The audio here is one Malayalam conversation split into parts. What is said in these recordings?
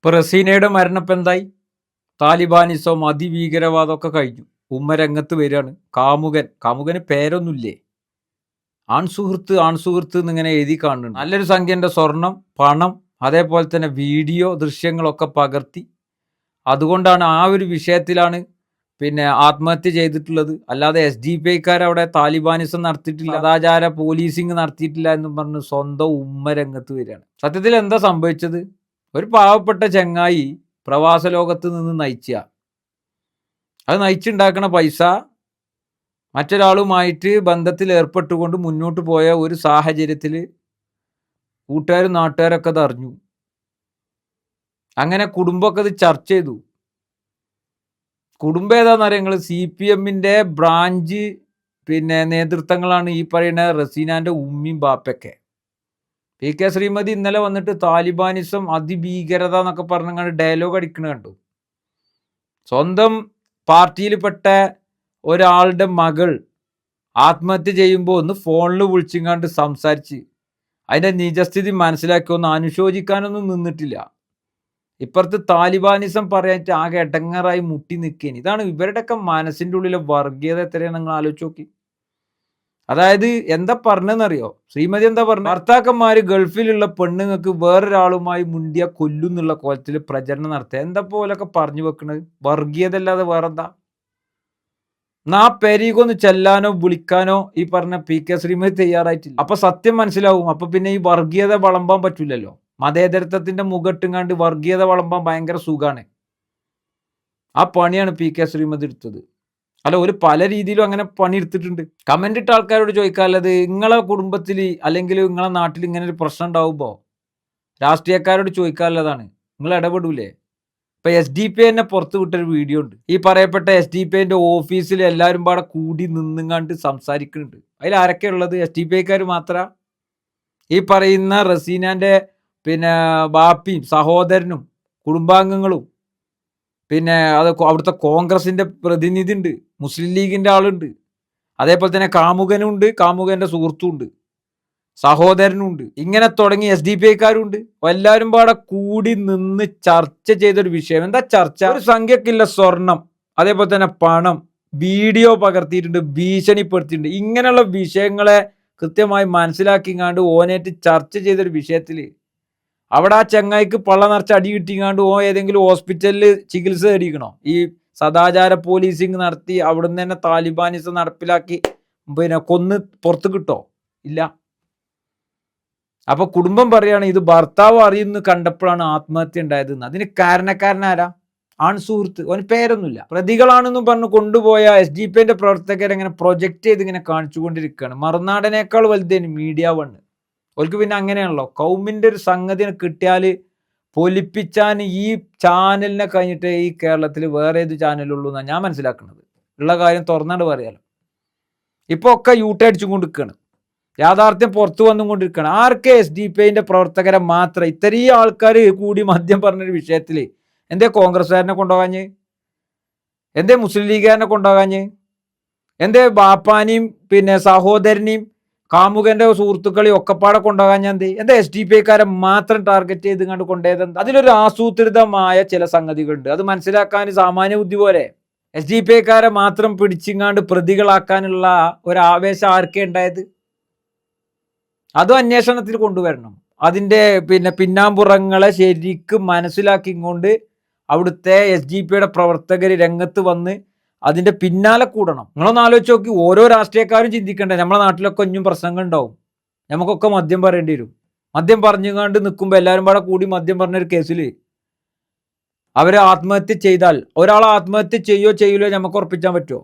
ഇപ്പൊ റസീനയുടെ മരണപ്പം എന്തായി താലിബാനിസം അതിഭീകരവാദമൊക്കെ കഴിഞ്ഞു. ഉമ്മ രംഗത്ത് വരികയാണ്. കാമുകൻ. കാമുകന് പേരൊന്നുമില്ലേ? ആൺസുഹൃത്ത് ആൺസുഹൃത്ത് എന്നിങ്ങനെ എഴുതി കാണുന്നുണ്ട്. നല്ലൊരു സംഖ്യന്റെ സ്വർണം പണം അതേപോലെ തന്നെ വീഡിയോ ദൃശ്യങ്ങളൊക്കെ പകർത്തി. അതുകൊണ്ടാണ് ആ ഒരു വിഷയത്തിലാണ് പിന്നെ ആത്മഹത്യ ചെയ്തിട്ടുള്ളത്. അല്ലാതെ എസ് ഡി പി ഐക്കാർ അവിടെ താലിബാനിസം നടത്തിയിട്ടില്ല. സദാചാര പോലീസിങ് നടത്തിയിട്ടില്ല എന്ന് പറഞ്ഞ് സ്വന്തം ഉമ്മ രംഗത്ത് വരികയാണ്. സത്യത്തിൽ എന്താ സംഭവിച്ചത്? ഒരു പാവപ്പെട്ട ചങ്ങായി പ്രവാസ ലോകത്ത് നിന്ന് നയിച്ച. അത് നയിച്ചുണ്ടാക്കുന്ന പൈസ മറ്റൊരാളുമായിട്ട് ബന്ധത്തിൽ ഏർപ്പെട്ടുകൊണ്ട് മുന്നോട്ട് പോയ ഒരു സാഹചര്യത്തിൽ കൂട്ടുകാരും നാട്ടുകാരൊക്കെ അത് അറിഞ്ഞു. അങ്ങനെ കുടുംബമൊക്കെ അത് ചർച്ച ചെയ്തു. കുടുംബം ഏതാന്ന് അറിയാം സി പി എമ്മിന്റെ ബ്രാഞ്ച് പിന്നെ നേതൃത്വങ്ങളാണ് ഈ പറയുന്ന റസീനാന്റെ ഉമ്മിയും ബാപ്പയൊക്കെ. പി കെ ശ്രീമതി ഇന്നലെ വന്നിട്ട് താലിബാനിസം അതിഭീകരത എന്നൊക്കെ പറഞ്ഞങ്ങാണ്ട് ഡയലോഗ് അടിക്കണ കണ്ടു. സ്വന്തം പാർട്ടിയിൽപ്പെട്ട ഒരാളുടെ മകൾ ആത്മഹത്യ ചെയ്യുമ്പോൾ ഒന്ന് ഫോണിൽ വിളിച്ചിങ്ങാണ്ട് സംസാരിച്ച് അതിന്റെ നിജസ്ഥിതി മനസ്സിലാക്കി ഒന്ന് അനുശോചിക്കാനൊന്നും നിന്നിട്ടില്ല. ഇപ്പുറത്ത് താലിബാനിസം പറയാനായിട്ട് ആകെ എടങ്ങറായി മുട്ടി നിൽക്കേനി ഇതാണ് ഇവരുടെയൊക്കെ മനസ്സിന്റെ ഉള്ളിലെ വർഗീയത എത്രയാണ് നിങ്ങൾ ആലോചിച്ച് നോക്കി. അതായത് എന്താ പറഞ്ഞെന്നറിയോ ശ്രീമതി എന്താ പറഞ്ഞ? ഭർത്താക്കന്മാര് ഗൾഫിലുള്ള പെണ്ണുങ്ങൾക്ക് വേറൊരാളുമായി മുണ്ടിയ കൊല്ലുന്നുള്ള കോലത്തിൽ പ്രചരണം നടത്തുക. എന്താ പോലൊക്കെ പറഞ്ഞു വെക്കണത്? വർഗീയതല്ലാതെ വേറെന്താ? നാ പെരീകൊന്ന് ചെല്ലാനോ വിളിക്കാനോ ഈ പറഞ്ഞ പി കെ ശ്രീമതി തയ്യാറായിട്ടില്ല. അപ്പൊ സത്യം മനസ്സിലാവും. അപ്പൊ പിന്നെ ഈ വർഗീയത വളമ്പാൻ പറ്റില്ലല്ലോ മതേതരത്വത്തിന്റെ മുഖട്ടുങ്ങാണ്ട് വർഗീയത വളമ്പാൻ ഭയങ്കര സുഖാണ്. ആ പണിയാണ് പി കെ ശ്രീമതി എടുത്തത്. അല്ല ഒരു പല രീതിയിലും അങ്ങനെ പണിയെടുത്തിട്ടുണ്ട്. കമന്റ് ഇട്ട ആൾക്കാരോട് ചോദിക്കാറുള്ളത് നിങ്ങളെ കുടുംബത്തിൽ അല്ലെങ്കിൽ നിങ്ങളെ നാട്ടിൽ ഇങ്ങനെ ഒരു പ്രശ്നം ഉണ്ടാവുമ്പോൾ രാഷ്ട്രീയക്കാരോട് ചോദിക്കാനുള്ളതാണ് നിങ്ങൾ ഇടപെടൂലേ? ഇപ്പൊ എസ് ഡി പി എന്നെ പുറത്ത് വിട്ടൊരു വീഡിയോ ഉണ്ട്. ഈ പറയപ്പെട്ട എസ് ഡി പി എന്റെ ഓഫീസിൽ എല്ലാവരും പാടെ കൂടി നിന്നുങ്ങാണ്ട് സംസാരിക്കുന്നുണ്ട് അതിൽ ആരൊക്കെ ഉള്ളത്? എസ് ഡി പി ഐക്കാർ മാത്ര? ഈ പറയുന്ന റസീനാന്റെ പിന്നെ ബാപ്പിയും സഹോദരനും കുടുംബാംഗങ്ങളും പിന്നെ അത് അവിടുത്തെ കോൺഗ്രസിന്റെ പ്രതിനിധി ഉണ്ട് മുസ്ലിം ലീഗിന്റെ ആളുണ്ട്. അതേപോലെ തന്നെ കാമുകനുണ്ട് കാമുകന്റെ സുഹൃത്തുണ്ട് സഹോദരനുണ്ട്. ഇങ്ങനെ തുടങ്ങി എസ് ഡി പി ഐക്കാരുണ്ട്. എല്ലാവരും പാടെ കൂടി നിന്ന് ചർച്ച ചെയ്തൊരു വിഷയം. എന്താ ചർച്ച? ഒരു സംഖ്യക്കില്ല സ്വർണം അതേപോലെ തന്നെ പണം വീഡിയോ പകർത്തിയിട്ടുണ്ട് ഭീഷണിപ്പെടുത്തിയിട്ടുണ്ട്. ഇങ്ങനെയുള്ള വിഷയങ്ങളെ കൃത്യമായി മനസ്സിലാക്കിങ്ങാണ്ട് ഓനേറ്റ് ചർച്ച ചെയ്തൊരു വിഷയത്തിൽ അവിടെ ആ ചെങ്ങായിക്ക് പള്ള നിറച്ച് അടി കിട്ടിങ്ങാണ്ട് ഓ ഏതെങ്കിലും ഹോസ്പിറ്റലിൽ ചികിത്സ തേടിക്കണോ ഈ സദാചാര പോലീസിങ് നടത്തി അവിടുന്ന് തന്നെ താലിബാനിസം നടപ്പിലാക്കി പിന്നെ കൊന്ന് പുറത്ത് കിട്ടോ? ഇല്ല. അപ്പൊ കുടുംബം പറയാണ് ഇത് ഭർത്താവ് അറിയുന്ന കണ്ടപ്പോഴാണ് ആത്മഹത്യ ഉണ്ടായത് എന്ന്. അതിന് കാരണക്കാരനാരാ ആൺ സുഹൃത്ത്. അവന് പേരൊന്നുമില്ല. പ്രതികളാണെന്നും പറഞ്ഞ് കൊണ്ടുപോയ എസ് ഡി പിന്റെ പ്രവർത്തകരെങ്ങനെ പ്രൊജക്ട് ചെയ്ത് ഇങ്ങനെ കാണിച്ചുകൊണ്ടിരിക്കുകയാണ്. മറുനാടനേക്കാൾ വലുതേന് മീഡിയ വണ്ണ് ഓൽക്ക് പിന്നെ അങ്ങനെയാണല്ലോ. കൗമിന്റെ ഒരു സംഗതി കിട്ടിയാൽ പൊലിപ്പിച്ചാൻ ഈ ചാനലിനെ കഴിഞ്ഞിട്ട് ഈ കേരളത്തിൽ വേറെ ഏത് ചാനലുള്ളൂ എന്നാണ് ഞാൻ മനസ്സിലാക്കുന്നത് ഉള്ള കാര്യം തുറന്നാണ്ട് പറയാലോ. ഇപ്പൊ ഒക്കെ യൂട്ടേ അടിച്ചും കൊണ്ടിരിക്കുകയാണ് യാഥാർത്ഥ്യം പുറത്തു വന്നുകൊണ്ടിരിക്കുകയാണ് ആർക്ക് എസ് ഡി പി ഐന്റെ പ്രവർത്തകരെ മാത്രം ഇത്രയും ആൾക്കാർ കൂടി മദ്യം പറഞ്ഞൊരു വിഷയത്തിൽ എന്തേ കോൺഗ്രസ്സുകാരനെ കൊണ്ടുപോകാഞ്ഞ്? എന്തേ മുസ്ലിം ലീഗുകാരനെ കൊണ്ടുപോകാഞ്ഞ്? എന്തേ ബാപ്പാനെയും പിന്നെ സഹോദരനെയും കാമുകന്റെ സുഹൃത്തുക്കളെ ഒക്കെപ്പാടെ കൊണ്ടുപോകാൻ ഞാൻ എന്താ എസ് ഡി പി ഐക്കാരെ മാത്രം ടാർഗറ്റ് ചെയ്ത് കണ്ട് കൊണ്ടുപോയത്? എന്താ? അതിലൊരു ആസൂത്രിതമായ ചില സംഗതികളുണ്ട്. അത് മനസ്സിലാക്കാൻ സാമാന്യ ബുദ്ധി പോലെ എസ് ഡി പി ഐക്കാരെ മാത്രം പിടിച്ചിങ്ങാണ്ട് പ്രതികളാക്കാനുള്ള ഒരു ആവേശം ആർക്കേ ഉണ്ടായത് അതും അന്വേഷണത്തിൽ കൊണ്ടുവരണം. അതിന്റെ പിന്നെ പിന്നാമ്പുറങ്ങളെ ശരിക്കും മനസ്സിലാക്കിക്കൊണ്ട് അവിടുത്തെ എസ് ഡി പിയുടെ പ്രവർത്തകർ രംഗത്ത് വന്ന് അതിന്റെ പിന്നാലെ കൂടണം. നിങ്ങളൊന്ന് ആലോചിച്ച് നോക്കി ഓരോ രാഷ്ട്രീയക്കാരും ചിന്തിക്കണ്ടേ? നമ്മളെ നാട്ടിലൊക്കെ ഇനിയും പ്രശ്നങ്ങൾ ഉണ്ടാവും. നമുക്കൊക്കെ മദ്യം പറയേണ്ടി വരും. മദ്യം പറഞ്ഞുകൊണ്ട് നിൽക്കുമ്പോൾ എല്ലാവരും പാടെ കൂടി മദ്യം പറഞ്ഞൊരു കേസിൽ അവർ ആത്മഹത്യ ചെയ്താൽ ഒരാൾ ആത്മഹത്യ ചെയ്യോ ചെയ്യില്ലോ നമുക്ക് ഉറപ്പിക്കാൻ പറ്റുമോ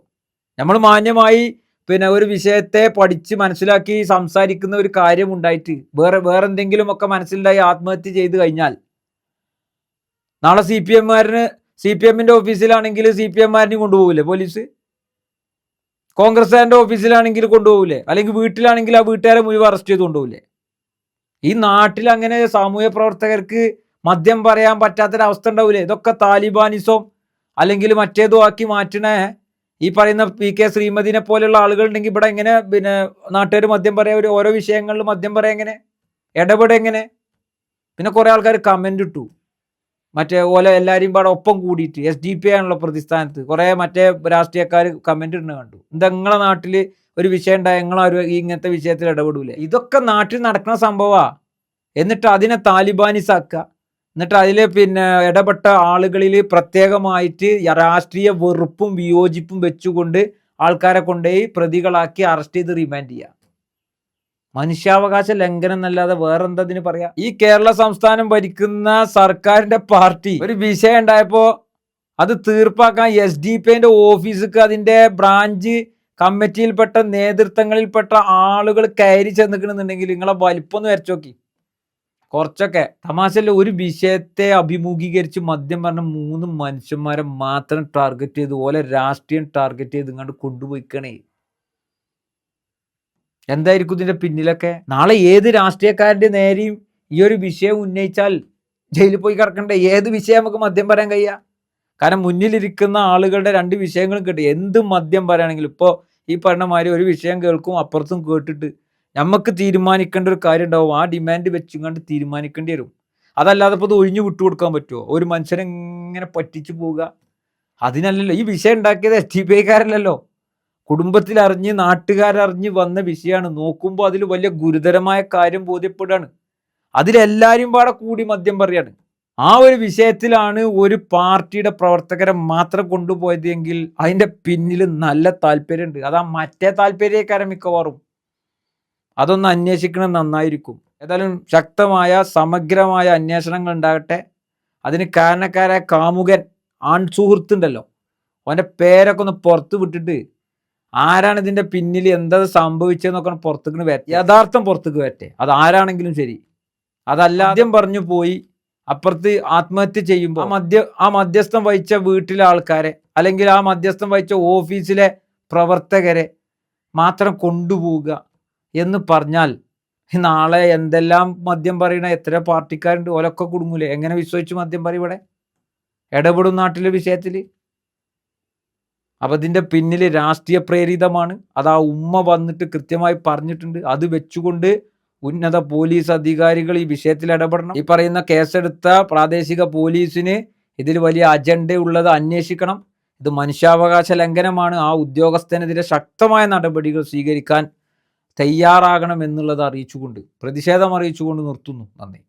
നമ്മൾ മാന്യമായി പിന്നെ ഒരു വിഷയത്തെ പഠിച്ച് മനസ്സിലാക്കി സംസാരിക്കുന്ന ഒരു കാര്യം ഉണ്ടായിട്ട് വേറെ വേറെ എന്തെങ്കിലുമൊക്കെ മനസ്സിലായി ആത്മഹത്യ ചെയ്ത് കഴിഞ്ഞാൽ നാളെ സി പി എമ്മുകാരന് സി പി എമ്മിന്റെ ഓഫീസിലാണെങ്കിൽ സി പി എംമാരിനെയും കൊണ്ടുപോകില്ലേ പോലീസ് കോൺഗ്രസ്സുകാരന്റെ ഓഫീസിലാണെങ്കിൽ കൊണ്ടുപോകില്ലേ അല്ലെങ്കിൽ വീട്ടിലാണെങ്കിൽ ആ വീട്ടുകാരെ മുഴുവൻ അറസ്റ്റ് ചെയ്ത് കൊണ്ടുപോകില്ലേ ഈ നാട്ടിൽ അങ്ങനെ സാമൂഹ്യ പ്രവർത്തകർക്ക് മദ്യം പറയാൻ പറ്റാത്തൊരവസ്ഥ ഉണ്ടാവില്ലേ ഇതൊക്കെ താലിബാനിസം അല്ലെങ്കിൽ മറ്റേതോ ആക്കി മാറ്റണ. ഈ പറയുന്ന പി കെ ശ്രീമതിനെ പോലെയുള്ള ആളുകൾ ഉണ്ടെങ്കിൽ ഇവിടെ എങ്ങനെ പിന്നെ നാട്ടുകാർ മദ്യം പറയാ? ഒരു ഓരോ വിഷയങ്ങളിൽ മദ്യം പറയാ എങ്ങനെ? ഇടപെടെ എങ്ങനെ? പിന്നെ കുറെ ആൾക്കാർ കമന്റ് ഇട്ടു. മറ്റേ ഓല എല്ലാവരെയും പാടെ ഒപ്പം കൂടിയിട്ട് എസ് ഡി പി ആണല്ലോ പ്രതിസ്ഥാനത്ത്. കുറേ മറ്റേ രാഷ്ട്രീയക്കാർ കമന്റ് ഇടുന്ന കണ്ടു. എന്താ നിങ്ങളെ നാട്ടിൽ ഒരു വിഷയം ഉണ്ടായ നിങ്ങളാരും ഇങ്ങനത്തെ വിഷയത്തിൽ ഇടപെടൂലേ. ഇതൊക്കെ നാട്ടിൽ നടക്കുന്ന സംഭവമാ എന്നിട്ട് അതിനെ താലിബാനിസാക്കുക. എന്നിട്ട് അതിൽ പിന്നെ ഇടപെട്ട ആളുകളിൽ പ്രത്യേകമായിട്ട് രാഷ്ട്രീയ വെറുപ്പും വിയോജിപ്പും വെച്ചുകൊണ്ട് ആൾക്കാരെ കൊണ്ടുപോയി പ്രതികളാക്കി അറസ്റ്റ് ചെയ്ത് റിമാൻഡ് ചെയ്യുക മനുഷ്യാവകാശ ലംഘനം എന്നല്ലാതെ വേറെന്തതിന് പറയാ? ഈ കേരള സംസ്ഥാനം ഭരിക്കുന്ന സർക്കാരിന്റെ പാർട്ടി ഒരു വിഷയം ഉണ്ടായപ്പോ അത് തീർപ്പാക്കാൻ എസ് ഡി പിന്റെ ഓഫീസിക്ക് അതിന്റെ ബ്രാഞ്ച് കമ്മിറ്റിയിൽപ്പെട്ട നേതൃത്വങ്ങളിൽപ്പെട്ട ആളുകൾ കയറി ചെന്നിക്കണമെന്നുണ്ടെങ്കിൽ നിങ്ങളെ വലിപ്പം ഒന്ന് വരച്ചു നോക്കി. കുറച്ചൊക്കെ. തമാശല്ല ഒരു വിഷയത്തെ അഭിമുഖീകരിച്ച് മദ്യം പറഞ്ഞ മൂന്ന് മനുഷ്യന്മാരെ മാത്രം ടാർഗറ്റ് ചെയ്ത് ഓലെ രാഷ്ട്രീയം ടാർഗറ്റ് ചെയ്ത് ഇങ്ങോട്ട് കൊണ്ടുപോയിക്കണേ. എന്തായിരിക്കും ഇതിന്റെ പിന്നിലൊക്കെ? നാളെ ഏത് രാഷ്ട്രീയക്കാരന്റെ നേരെയും ഈ ഒരു വിഷയം ഉന്നയിച്ചാൽ ജയിലിൽ പോയി കിടക്കണ്ടേ? ഏത് വിഷയം നമുക്ക് മദ്യം പറയാൻ കഴിയുക കാരണം മുന്നിലിരിക്കുന്ന ആളുകളുടെ രണ്ട് വിഷയങ്ങളും കേട്ട് എന്ത് മദ്യം പറയുകയാണെങ്കിലും ഇപ്പോൾ ഈ പറഞ്ഞ മാതിരി ഒരു വിഷയം കേൾക്കും അപ്പുറത്തും കേട്ടിട്ട് നമുക്ക് തീരുമാനിക്കേണ്ട ഒരു കാര്യം ഉണ്ടാവും. ആ ഡിമാൻഡ് വെച്ചുകൊണ്ട് തീരുമാനിക്കേണ്ടി വരും. അതല്ലാതെ ഇപ്പോൾ ഇത് ഒഴിഞ്ഞു വിട്ടുകൊടുക്കാൻ പറ്റുമോ ഒരു മനുഷ്യനെ ഇങ്ങനെ പറ്റിച്ചു പോവുക. അതിനല്ലല്ലോ. ഈ വിഷയം ഉണ്ടാക്കിയത് എസ് ടി പി ഐക്കാരല്ലല്ലോ കുടുംബത്തിൽ അറിഞ്ഞ് നാട്ടുകാരറിഞ്ഞ് വന്ന വിഷയമാണ് നോക്കുമ്പോൾ അതിൽ വലിയ ഗുരുതരമായ കാര്യം ബോധ്യപ്പെടുകയാണ്. അതിലെല്ലാവരും പാടെ കൂടി മദ്യം പറയാണ്. ആ ഒരു വിഷയത്തിലാണ് ഒരു പാർട്ടിയുടെ പ്രവർത്തകരെ മാത്രം കൊണ്ടുപോയത് എങ്കിൽ അതിന്റെ പിന്നിൽ നല്ല താല്പര്യമുണ്ട്. അതാ മറ്റേ താല്പര്യക്കാരൻ മിക്കവാറും. അതൊന്ന് അന്വേഷിക്കണം നന്നായിരിക്കും. ഏതായാലും ശക്തമായ സമഗ്രമായ അന്വേഷണങ്ങൾ ഉണ്ടാകട്ടെ. അതിന് കാരണക്കാരായ കാമുകൻ ആൺ സുഹൃത്തുണ്ടല്ലോ. അവന്റെ പേരൊക്കെ ഒന്ന് പുറത്ത് വിട്ടിട്ട് ആരാണ് ഇതിന്റെ പിന്നിൽ എന്താ സംഭവിച്ചതെന്നൊക്കെ പുറത്തേക്ക് വരട്ടെ. യഥാർത്ഥം പുറത്തേക്ക് വരട്ടെ. അത് ആരാണെങ്കിലും ശരി. അതല്ല ആദ്യം പറഞ്ഞു പോയി അപ്പുറത്ത് ആത്മഹത്യ ചെയ്യുമ്പോൾ ആ ആ മധ്യസ്ഥം വഹിച്ച വീട്ടിലെ ആൾക്കാരെ അല്ലെങ്കിൽ ആ മധ്യസ്ഥം വഹിച്ച ഓഫീസിലെ പ്രവർത്തകരെ മാത്രം കൊണ്ടുപോവുക എന്ന് പറഞ്ഞാൽ നാളെ എന്തെല്ലാം മദ്യം പറയണ എത്ര പാർട്ടിക്കാരുണ്ട്. ഓലൊക്കെ കുടുങ്ങൂലേ. എങ്ങനെ വിശ്വസിച്ച് മദ്യം പറയും ഇവിടെ? ഇടപെടും നാട്ടിലെ വിഷയത്തിൽ അപ്പൊ ഇതിന്റെ പിന്നിൽ രാഷ്ട്രീയ പ്രേരിതമാണ്. അത് ആ ഉമ്മ വന്നിട്ട് കൃത്യമായി പറഞ്ഞിട്ടുണ്ട്. അത് വെച്ചുകൊണ്ട് ഉന്നത പോലീസ് അധികാരികൾ ഈ വിഷയത്തിൽ ഇടപെടണം. ഈ പറയുന്ന കേസെടുത്ത പ്രാദേശിക പോലീസിന് ഇതിൽ വലിയ അജണ്ട ഉള്ളത് അന്വേഷിക്കണം. ഇത് മനുഷ്യാവകാശ ലംഘനമാണ്. ആ ഉദ്യോഗസ്ഥനെതിരെ ശക്തമായ നടപടികൾ സ്വീകരിക്കാൻ തയ്യാറാകണം എന്നുള്ളത് അറിയിച്ചുകൊണ്ട് പ്രതിഷേധം അറിയിച്ചുകൊണ്ട് നിർത്തുന്നു. നന്ദി.